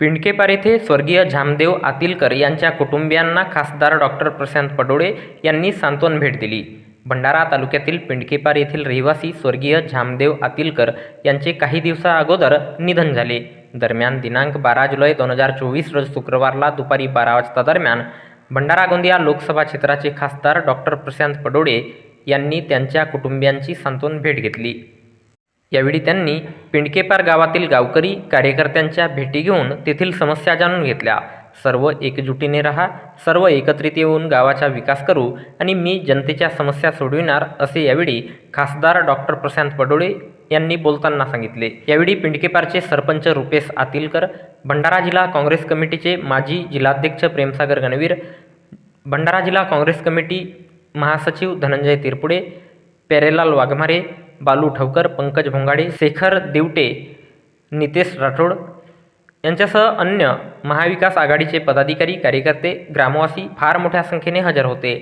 पिंडकेपार येथे स्वर्गीय झामदेव आतिलकर यांच्या कुटुंबियांना खासदार डॉक्टर प्रशांत पडोळे यांनी सांत्वन भेट दिली. भंडारा तालुक्यातील पिंडकेपार येथील रहिवासी स्वर्गीय झामदेव आतिलकर यांचे काही दिवसाअगोदर निधन झाले. दरम्यान दिनांक बारा जुलै दोन हजार चोवीस रोज शुक्रवारला दुपारी बारा वाजता दरम्यान भंडारा गोंदिया लोकसभा क्षेत्राचे खासदार डॉक्टर प्रशांत पडोळे यांनी त्यांच्या कुटुंबियांची सांत्वन भेट घेतली. यावेळी त्यांनी पिंडकेपार गावातील गावकरी कार्यकर्त्यांच्या भेटी घेऊन तेथील समस्या जाणून घेतल्या. सर्व एकजुटीने राहा सर्व एकत्रित येऊन गावाचा विकास करू आणि मी जनतेच्या समस्या सोडविणार असे यावेळी खासदार डॉक्टर प्रशांत पडोळे यांनी बोलताना सांगितले. यावेळी पिंडकेपारचे सरपंच रुपेश आतिलकर भंडारा जिल्हा काँग्रेस कमिटीचे माजी जिल्हाध्यक्ष प्रेमसागर गणवीर भंडारा जिल्हा काँग्रेस कमिटी महासचिव धनंजय तिरपुडे पेरेलाल वाघमारे बालू ठवकर पंकज भोंगाडे शेखर दिवटे नितेश राठोड यांच्यासह अन्य महाविकास आघाडीचे पदाधिकारी कार्यकर्ते ग्रामवासी फार मोठ्या संख्येने हजर होते.